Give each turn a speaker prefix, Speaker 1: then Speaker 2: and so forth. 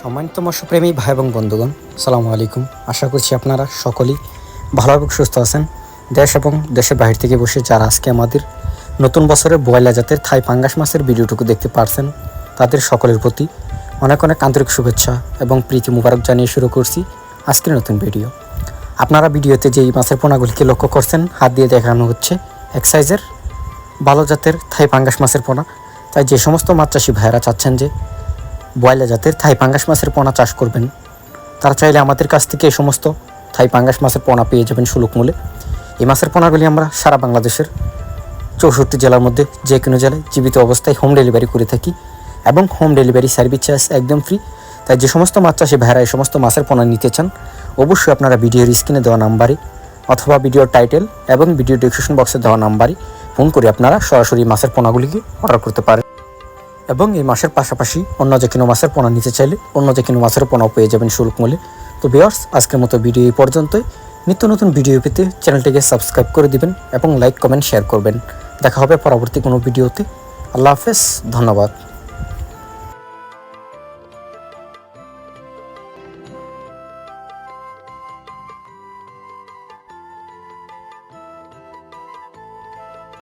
Speaker 1: সম্মানিত মৎস্যপ্রেমী ভাই এবং বন্ধুগণ সালামু আলাইকুম। আশা করছি আপনারা সকলেই ভালো এবং সুস্থ আছেন। দেশ এবং দেশের বাইরে থেকে বসে যারা আজকে আমাদের নতুন বছরের বয়লা জাতের থাই পাঙ্গাস মাছের ভিডিওটুকু দেখতে পারছেন, তাদের সকলের প্রতি অনেক অনেক আন্তরিক শুভেচ্ছা এবং প্রীতি মুবারক জানিয়ে শুরু করছি আজকের নতুন ভিডিও। আপনারা ভিডিওতে যেই মাছের পোনাগুলিকে লক্ষ্য করছেন, হাত দিয়ে দেখানো হচ্ছে এক সাইজের ভালো জাতের থাই পাঙ্গাস মাছের পোনা। তাই যে সমস্ত মাছ চাষি ভাইয়েরা চাচ্ছেন যে বয়লা জাতের থাই পাঙ্গাস মাছের পোনা চাষ করবেন। তারা চাইলে আমাদের কাছ থেকে এই সমস্ত থাই পাঙ্গাস মাছের পোনা পেয়ে যাবেন সুলভ মূল্যে এই মাছের পোনাগুলি আমরা সারা বাংলাদেশের চৌষট্টি জেলার মধ্যে যে কোনো জেলায় জীবিত অবস্থায় হোম ডেলিভারি করে থাকি এবং হোম ডেলিভারি সার্ভিস চার্জ একদম ফ্রি। তাই যে সমস্ত মাছ চাষি ভেড়া এই সমস্ত মাছের পোনা নিতে চান, অবশ্যই আপনারা ভিডিওর স্ক্রিনে দেওয়া নাম্বারে অথবা ভিডিওর টাইটেল এবং ভিডিও ডিসক্রিপশন বক্সে দেওয়া নাম্বারে ফোন করে আপনারা সরাসরি মাছের পোনাগুলিকে অর্ডার করতে পারেন। এবং এই মাসের পাশাপাশি অন্য যে কোনো মাসের পোনা নিতে চাইলে অন্য যে কোনো মাসের পোনাও পেয়ে যাবেন শুল্ক মূল্যে তো বিয়ার্স আজকের মতো ভিডিও এই পর্যন্তই। নিত্য নতুন ভিডিও পেতে চ্যানেলটিকে সাবস্ক্রাইব করে দিবেন এবং লাইক, কমেন্ট, শেয়ার করবেন। দেখা হবে পরবর্তী কোনো ভিডিওতে। আল্লাহ হাফেজ, ধন্যবাদ।